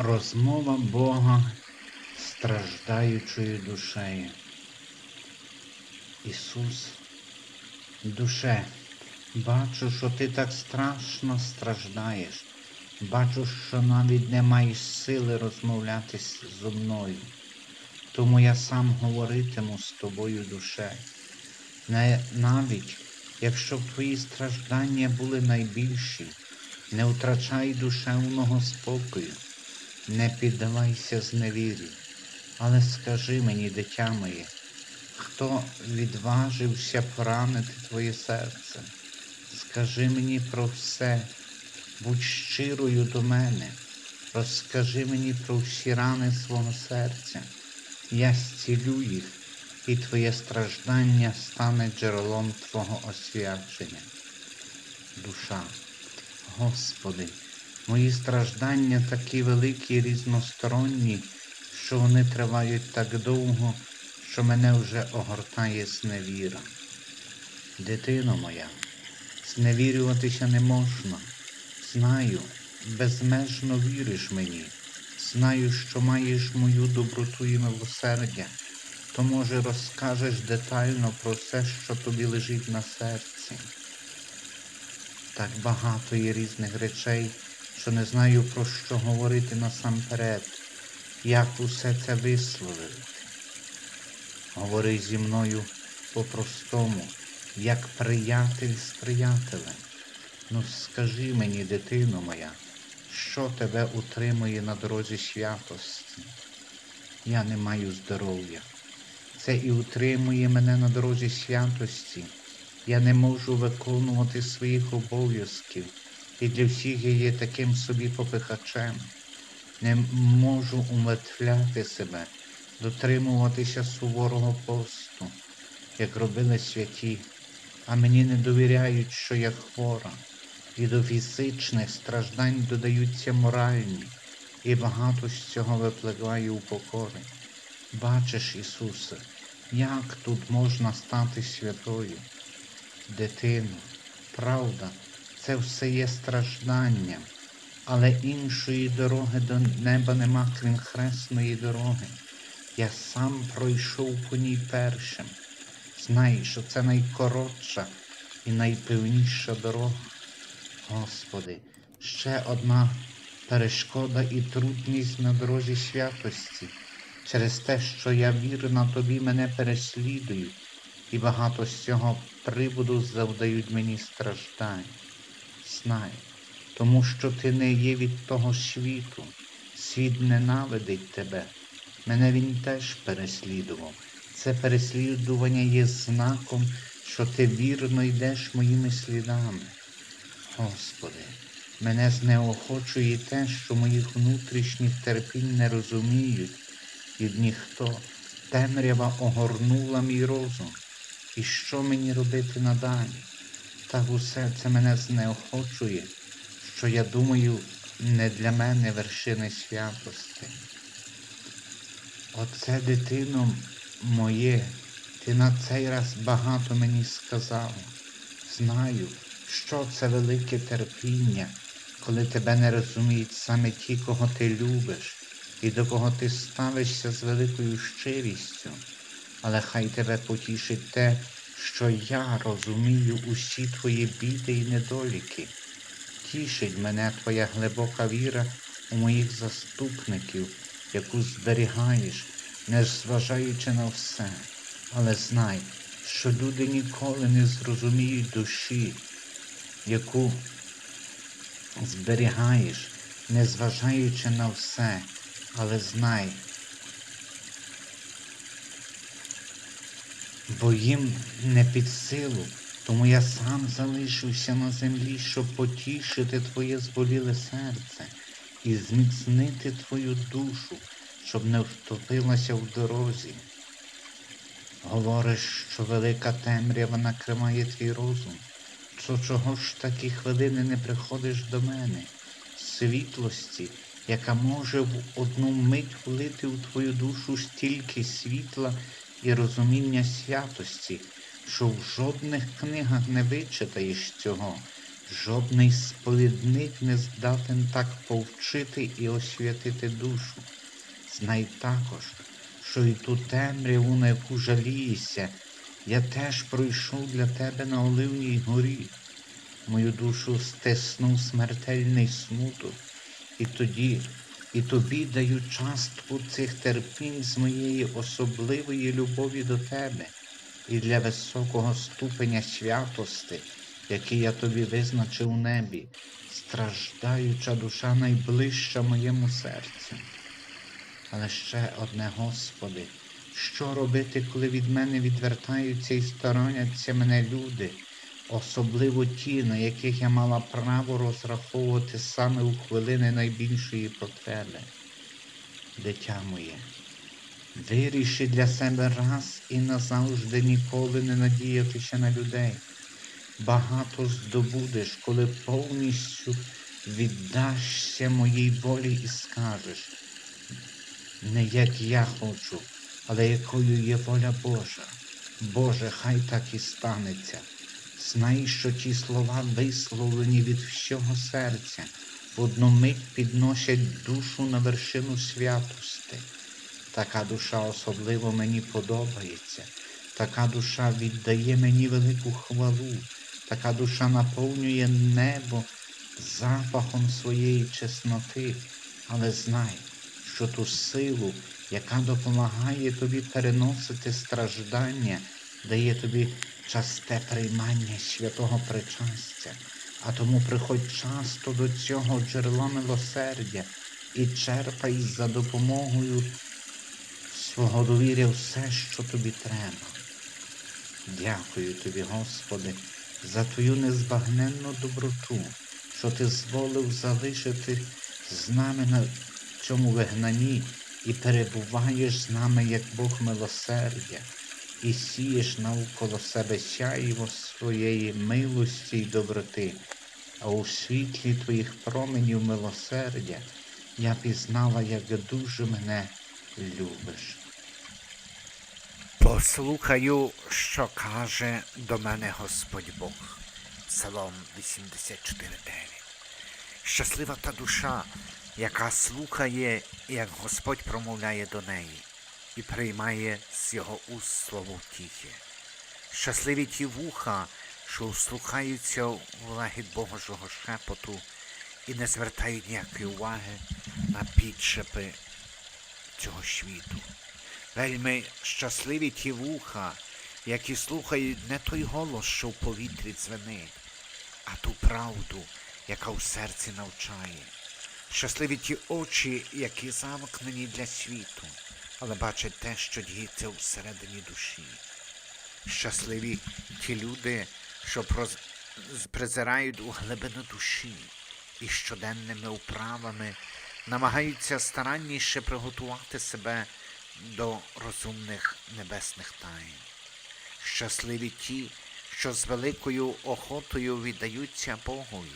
Розмова Бога страждаючою душею. Ісус, душе, бачу, що ти так страшно страждаєш. Бачу, що навіть не маєш сили розмовляти зо мною. Тому я сам говоритиму з тобою душе. Навіть якщо б твої страждання були найбільші, не втрачай душевного спокою, не піддавайся зневірі, але скажи мені, дитя моє, хто відважився поранити твоє серце? Скажи мені про все, будь щирою до мене, розкажи мені про всі рани свого серця. Я зцілю їх, і твоє страждання стане джерелом Твого освячення. Душа, Господи, мої страждання такі великі і різносторонні, що вони тривають так довго, що мене вже огортає зневіра. Дитино моя, зневірюватися не можна. Знаю, безмежно віриш мені. Знаю, що маєш мою доброту і милосердя, то, може, розкажеш детально про все, що тобі лежить на серці. Так багато є різних речей, що не знаю про що говорити насамперед, як усе це висловити. Говори зі мною по-простому, як приятель з приятелем. Ну скажи мені, дитино моя, що тебе утримує на дорозі святості? Я не маю здоров'я. Це і утримує мене на дорозі святості. Я не можу виконувати своїх обов'язків, і для всіх я є таким собі попихачем. Не можу умертвляти себе, дотримуватися суворого посту, як робили святі, а мені не довіряють, що я хвора, і до фізичних страждань додаються моральні, і багато з цього випливає у покори. Бачиш, Ісусе, як тут можна стати святою? Дитино, правда, це все є стражданням, але іншої дороги до неба нема, крім хресної дороги. Я сам пройшов по ній першим. Знай, що це найкоротша і найпевніша дорога. Господи, ще одна перешкода і трудність на дорозі святості. Через те, що я вірна тобі, мене переслідують, і багато з цього приводу завдають мені страждань. Знай, тому що ти не є від того світу, світ ненавидить тебе. Мене він теж переслідував. Це переслідування є знаком, що ти вірно йдеш моїми слідами. Господи, мене знеохочує те, що моїх внутрішніх терпінь не розуміють, і ніхто темрява огорнула мій розум. І що мені робити надалі? Так усе це мене знеохочує, що я думаю, не для мене вершини святости. Оце, дитино моє, ти на цей раз багато мені сказала. Знаю, що це велике терпіння, коли тебе не розуміють саме ті, кого ти любиш, і до кого ти ставишся з великою щирістю. Але хай тебе потішить те, що я розумію усі твої біди і недоліки. Тішить мене твоя глибока віра у моїх заступників, яку зберігаєш, не зважаючи на все. Але знай, що люди ніколи не зрозуміють душі, яку зберігаєш, не зважаючи на все. Але знай, бо їм не під силу, тому я сам залишився на землі, щоб потішити твоє зболіле серце і зміцнити твою душу, щоб не втопилася в дорозі. Говориш, що велика темрява накриває твій розум. То чого ж такі хвилини не приходиш до мене? Світлості, яка може в одну мить влити у твою душу стільки світла і розуміння святості, що в жодних книгах не вичитаєш цього, Жодний сповідник не здатен так повчити і освятити душу. Знай також, що і ту темряву, на яку жалієшся, я теж пройшов для тебе на Оливній горі. Мою душу стиснув смертельний смуток, і тоді, і тобі даю частку цих терпінь з моєї особливої любові до тебе і для високого ступеня святости, який я тобі визначив у небі, страждаюча душа найближча моєму серцю. Але ще одне, Господи, що робити, коли від мене відвертаються і стороняться мене люди, особливо ті, на яких я мала право розраховувати саме у хвилини найбільшої потреби? Дитя моє, виріши для себе раз і назавжди ніколи не надіятися на людей. Багато здобудеш, коли повністю віддашся моїй волі і скажеш, не як я хочу, але якою є воля Божа. Боже, хай так і станеться. Знай, що ті слова висловлені від всього серця, в одну мить підносять душу на вершину святости. Така душа особливо мені подобається, така душа віддає мені велику хвалу, така душа наповнює небо запахом своєї чесноти, але знай, що ту силу, яка допомагає тобі переносити страждання, дає тобі часте приймання святого причастя. А тому приходь часто до цього джерела милосердя і черпай за допомогою свого довір'я все, що тобі треба. Дякую тобі, Господи, за твою незбагненну доброту, що ти зволив залишити з нами на цьому вигнанні і перебуваєш з нами як Бог милосердя, і сієш навколо себе сяйво своєї милості й доброти, а у світлі твоїх променів милосердя я пізнала, як дуже мене любиш. Послухаю, що каже до мене Господь Бог. Псалом 84.9. Щаслива та душа, яка слухає, як Господь промовляє до неї і приймає з його уст слово втіхи. Щасливі ті вуха, що вслухаються в лагід Божого шепоту і не звертають ніякої уваги на підшепи цього світу. Вельми щасливі ті вуха, які слухають не той голос, що в повітрі дзвенить, а ту правду, яка в серці навчає. Щасливі ті очі, які замкнені для світу, але бачать те, що діється всередині душі. Щасливі ті люди, що проз- призирають у глибину душі і щоденними вправами намагаються старанніше приготувати себе до розумних небесних таїн. Щасливі ті, що з великою охотою віддаються Богові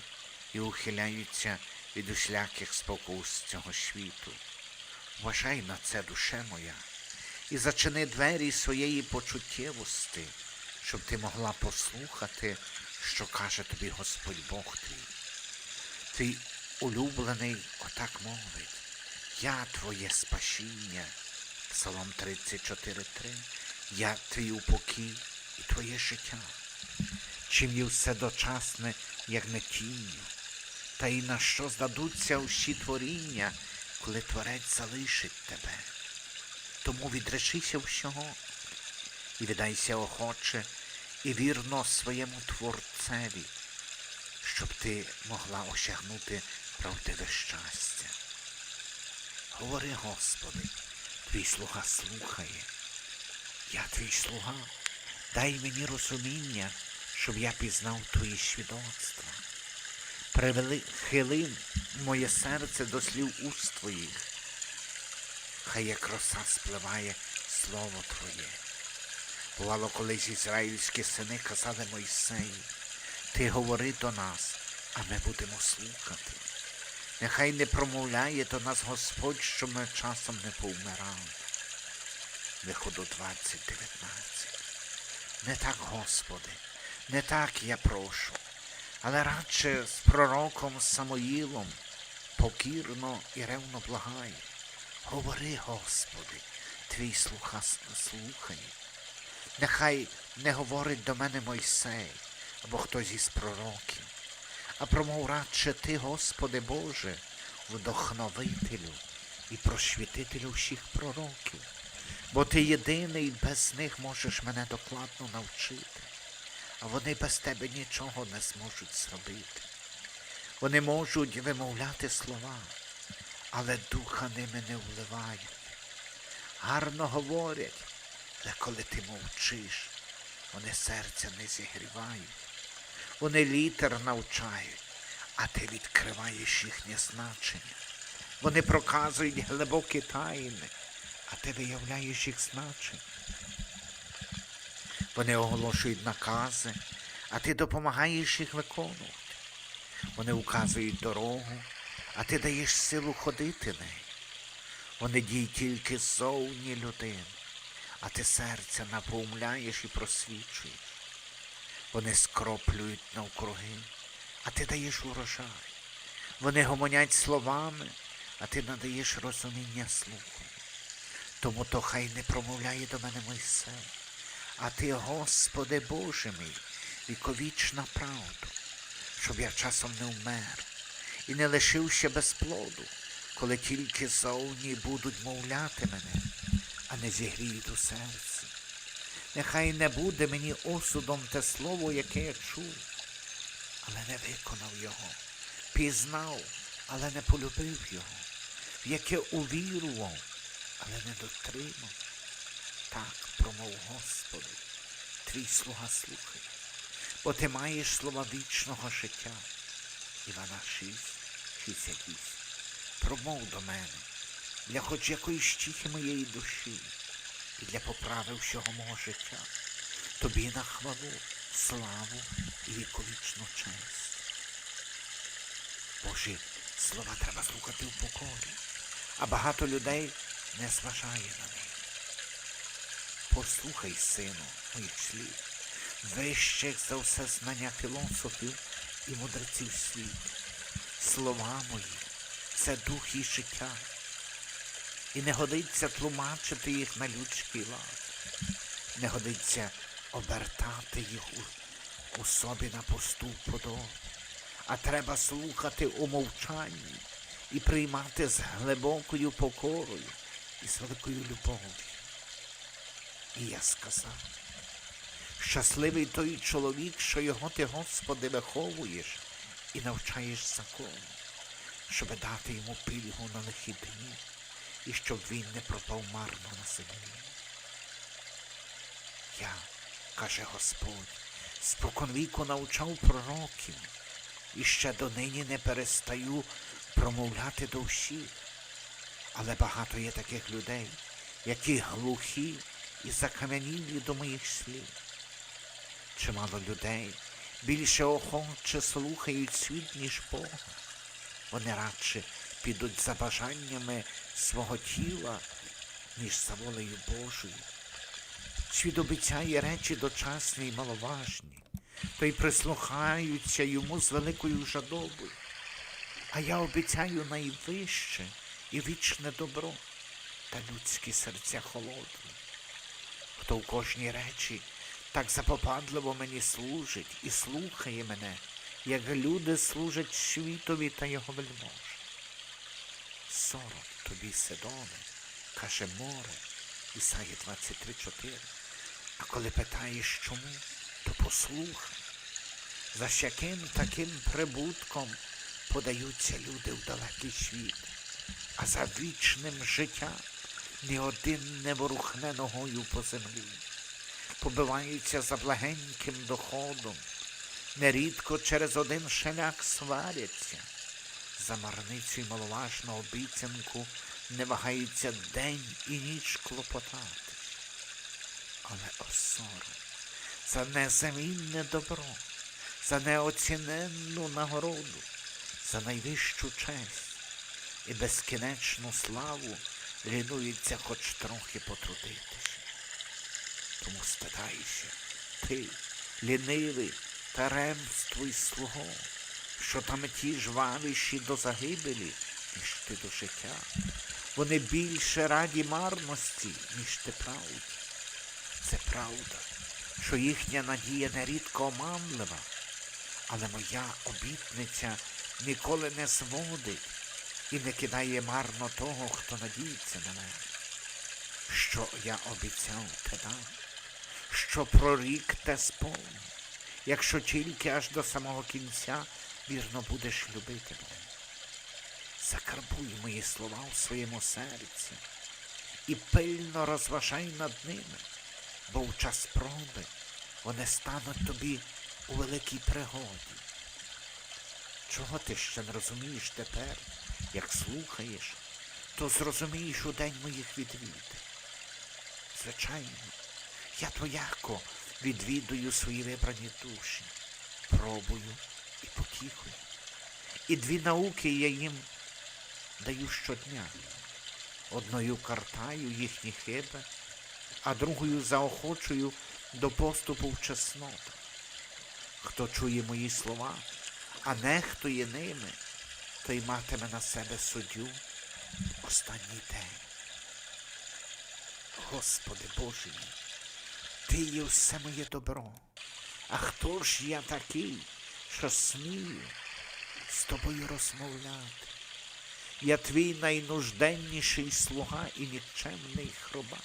і ухиляються від усіляких спокус цього світу. Вважай на це, душе моя, і зачини двері своєї почуттєвості, щоб ти могла послухати, що каже тобі Господь Бог твій. Твій улюблений отак мовить, я твоє спасіння. Псалом 34.3. Я твій упокій і твоє життя. Чим є все дочасне, як не тінню, та й на що здадуться усі творіння, коли творець залишить тебе. Тому відречися всього і віддайся охоче і вірно своєму Творцеві, щоб ти могла осягнути правдиве щастя. Говори, Господи, твій слуга слухає. Я твій слуга, дай мені розуміння, щоб я пізнав твої свідоцтва. Привели, хили моє серце до слів уст твоїх. Хай як роса спливає слово Твоє. Бувало, колись ізраїльські сини казали Мойсею, ти говори до нас, а ми будемо слухати. Нехай не промовляє до нас Господь, щоб ми часом не повмирали. Виходу 20.19. Не так, Господи, не так я прошу. Але радше з пророком Самоїлом покірно і ревно благає. Говори, Господи, твій слуха слухає. Нехай не говорить до мене Мойсей або хтось із пророків, а промов радше ти, Господи Боже, вдохновителю і просвітителю всіх пророків, бо ти єдиний без них можеш мене докладно навчити, вони без тебе нічого не зможуть зробити. Вони можуть вимовляти слова, але духа ними не вливають. Гарно говорять, але коли ти мовчиш, вони серця не зігрівають. Вони літер навчають, а ти відкриваєш їхнє значення. Вони проказують глибокі тайни, а ти виявляєш їх значення. Вони оголошують накази, а ти допомагаєш їх виконувати. Вони указують дорогу, а ти даєш силу ходити нею. Вони діють тільки ззовні людини, а ти серця наповмляєш і просвічуєш. Вони скроплюють навкруги, а ти даєш урожай. Вони гомонять словами, а ти надаєш розуміння слуху. Тому то хай не промовляє до мене Мойсей, а ти, Господи Боже мій, віковічна правду, щоб я часом не вмер і не лишився без плоду, коли тільки зовні будуть мовляти мене, а не зігріють у серці. Нехай не буде мені осудом те слово, яке я чув, але не виконав його, пізнав, але не полюбив його, в яке увірував, але не дотримав. Так промов Господи, твій слуга слухає, бо ти маєш слова вічного життя. Івана 6, 68. Промов до мене для хоч якоїсь щихи моєї душі і для поправи всього мого життя. Тобі на хвалу, славу і віковічну честь. Божі слова треба слухати в покорі, а багато людей не зважає на них. Послухай, сину, моїх слів, вищих за все знання філософів і мудреців світу. Слова мої це дух і життя. І не годиться тлумачити їх на людський лад. Не годиться обертати їх у, у собі на пусту подобу. А треба слухати у мовчанні і приймати з глибокою покорою і з великою любов'ю. І я сказав, щасливий той чоловік, що його ти, Господи, виховуєш і навчаєш закону, щоб дати йому пільгу на лихі дні, і щоб він не пропав марно на землі. Я, каже Господь, споконвіку навчав пророків, і ще донині не перестаю промовляти до всіх. Але багато є таких людей, які глухі і закам'янілі до моїх слів. Чимало людей більше охоче слухають світ, ніж Бога. Вони радше підуть за бажаннями свого тіла, ніж за волею Божою. Світ обіцяє речі дочасні й маловажні, то й прислухаються йому з великою жадобою. А я обіцяю найвище і вічне добро, та людські серця холодні. Хто в кожній речі так запопадливо мені служить і слухає мене, як люди служать світові та його вельмож. Сорок тобі, Сидоне, каже море, Ісаї 23.4. А коли питаєш чому, то послухай. За ж яким таким прибутком подаються люди в далекий світ, а за вічним життям ні один не ворухне ногою по землі, побиваються за благеньким доходом, нерідко через один шеляк сваряться, за марницю й маловажну обіцянку не вагаються день і ніч клопотати. Але осором за незамінне добро, за неоціненну нагороду, за найвищу честь і безкінечну славу лінується хоч трохи потрудитися. Тому стидайся, ти, лінивий таремствуй слуго, що там ті жвавіші до загибелі, ніж ти до життя. Вони більше раді марності, ніж ти правді. Це правда, що їхня надія нерідко оманлива, але моя обітниця ніколи не зводить і не кидає марно того, хто надіється на мене. Що я обіцяв те дам, що прорік те сповню, якщо тільки аж до самого кінця вірно будеш любити мене. Закарбуй мої слова у своєму серці і пильно розважай над ними, бо в час проби вони стануть тобі у великій пригоді. Чого ти ще не розумієш тепер, як слухаєш, то зрозумієш у день моїх відвід. Звичайно, я твояко відвідую свої вибрані душі, пробую і потіхую. І дві науки я їм даю щодня. Одною картаю їхні хиби, а другою заохочую до поступу в чесноту. Хто чує мої слова, а нехтує ними, той матиме на себе суддю останній день. Господи Боже Ти є все моє добро. А хто ж я такий, що смію з тобою розмовляти? Я твій найнужденніший слуга і нікчемний хробак,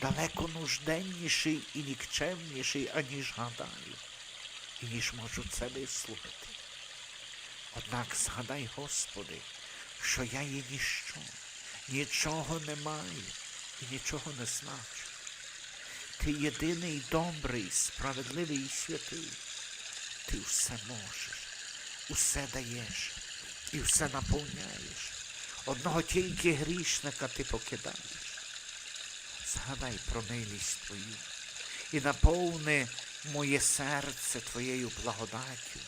далеко нужденніший і нікчемніший, аніж гадаю, і ніж можу це вислухати. Однак згадай, Господи, що я є ніщо, нічого не маю і нічого не значу. Ти єдиний добрий, справедливий і святий. Ти все можеш, усе даєш і все наповняєш. Одного тільки грішника ти покидаєш. Згадай про милість твою і наповни моє серце твоєю благодаттю,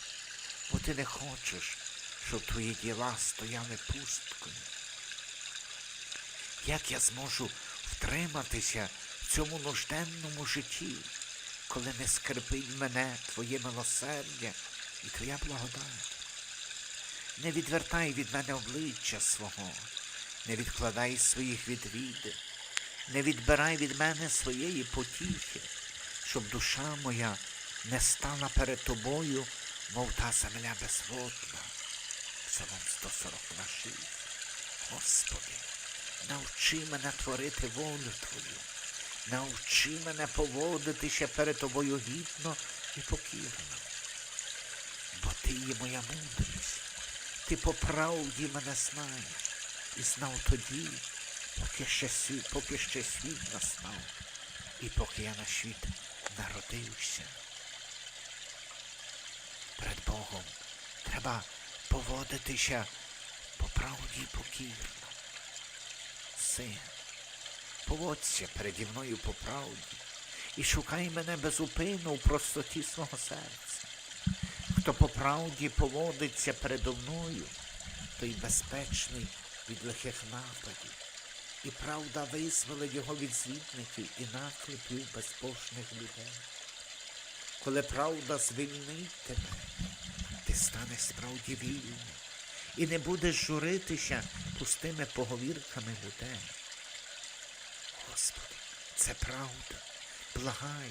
бо ти не хочеш, щоб твої діла стояли пусткою. Як я зможу втриматися в цьому нужденному житті, коли не скрипить мене твоє милосердя і твоя благодать? Не відвертай від мене обличчя свого, не відкладай своїх відвід, не відбирай від мене своєї потіхи, щоб душа моя не стала перед тобою, мов та земля безводна. Псалом 146. Господи, навчи мене творити волю Твою, навчи мене поводитися перед тобою гідно і покірно. Бо ти є моя мудрість, ти по правді мене знаєш і знав тоді, поки ще поки ще світ настав, і поки я на світ народився. Перед Богом треба поводитися по правді покірно. Син, поводься переді мною по правді і шукай мене безупинно у простоті свого серця. Хто по правді поводиться передо мною, той безпечний від лихих нападів. І правда визволить його від звітників і наклепів безбожних людей. Коли правда звільнить тебе, ти станеш справді вільним і не будеш журитися пустими поговірками людей. Господи, це правда. Благай,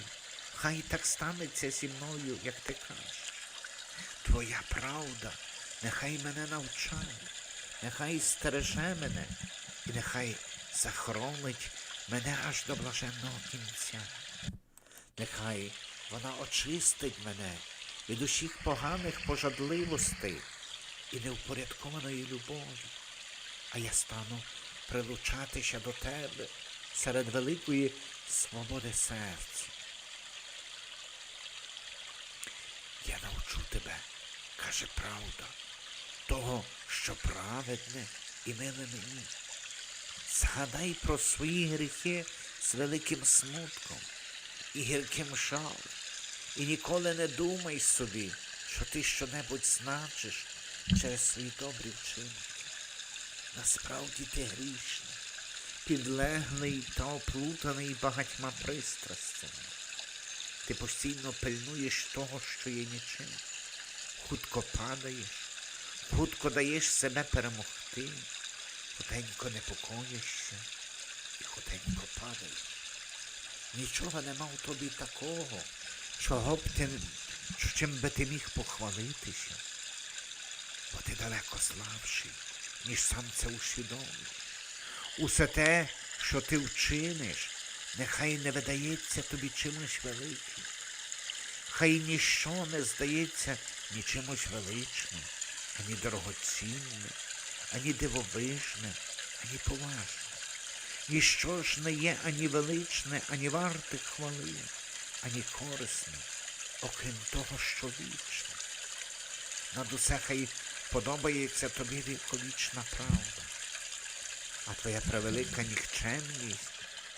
хай так станеться зі мною, як ти кажеш. Твоя правда нехай мене навчає, нехай стереже мене і нехай захоронить мене аж до блаженного кінця. Нехай вона очистить мене від усіх поганих пожадливостей і неупорядкованої любові, а я стану прилучатися до тебе серед великої свободи серця. Я навчу тебе, каже правда, того, що праведне і миле мені. Згадай про свої гріхи з великим смутком і гірким жалом, і ніколи не думай собі, що ти щонебудь значиш через свої добрі вчинки. Насправді ти грішний, підлеглий та оплутаний багатьма пристрастями. Ти постійно пильнуєш того, що є нічим. Хутко падаєш, хутко даєш себе перемогти, хутенько непокоїшся і хутенько падаєш. Нічого нема в тобі такого, чого б ти, чим би ти міг похвалитися, бо ти далеко слабший, ніж сам це усвідомлюєш. Усе те, що ти вчиниш, нехай не видається тобі чимось великим. Хай ніщо не здається ні чимось величним, ані дорогоцінним, ані дивовижним, ані поважним. Ніщо ж не є ані величне, ані варте хвали, ані корисне, окрім того, що вічне. Над усе хай подобається тобі віковічна правда, а твоя превелика нікчемність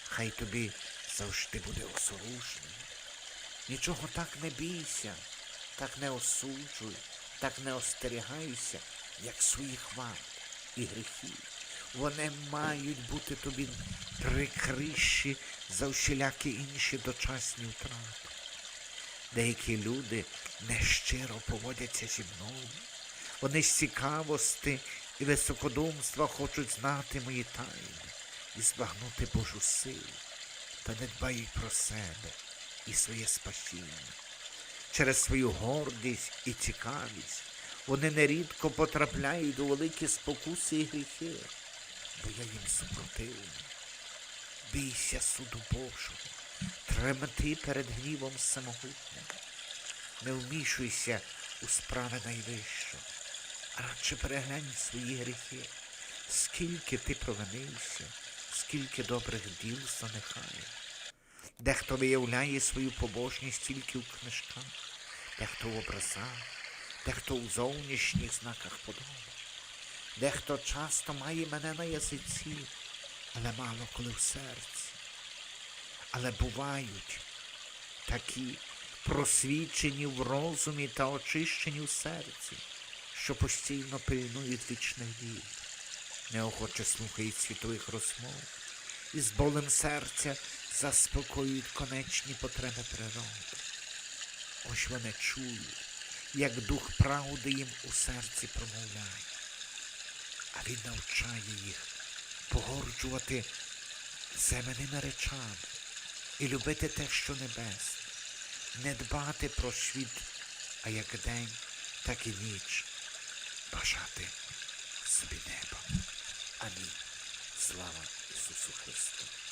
хай тобі завжди буде осоружною. Нічого так не бійся, так не осуджуй, так не остерігайся, як своїх вад і гріхів. Вони мають бути тобі прикрищі за всілякі інші дочасні втрати. Деякі люди нещиро поводяться зі мною. Вони з цікавості і високодумства хочуть знати мої тайни і збагнути Божу силу, та не дбають про себе і своє спасіння. Через свою гордість і цікавість вони нерідко потрапляють у великі спокуси і гріхи, бо я їм супротивний. Бійся суду Божого, тремти перед гнівом самогутним. Не вмішуйся у справи найвищого, а радше переглянь свої гріхи, скільки ти провинився, скільки добрих діл занехає. Дехто виявляє свою побожність тільки в книжках, дехто в образах, дехто у зовнішніх знаках подоби. Дехто часто має мене на язиці, але мало коли в серці. Але бувають такі просвічені в розумі та очищені в серці, що постійно пильнують вічних дій, неохоче слухають світових розмов і з болем серця заспокоюють конечні потреби природи. Ось вони чують, як дух правди їм у серці промовляє, а він навчає їх погорджувати земними речами і любити те, що небесне, не дбати про світ, а як день, так і ніч, бажати собі неба. Амінь. Слава Ісусу Христу.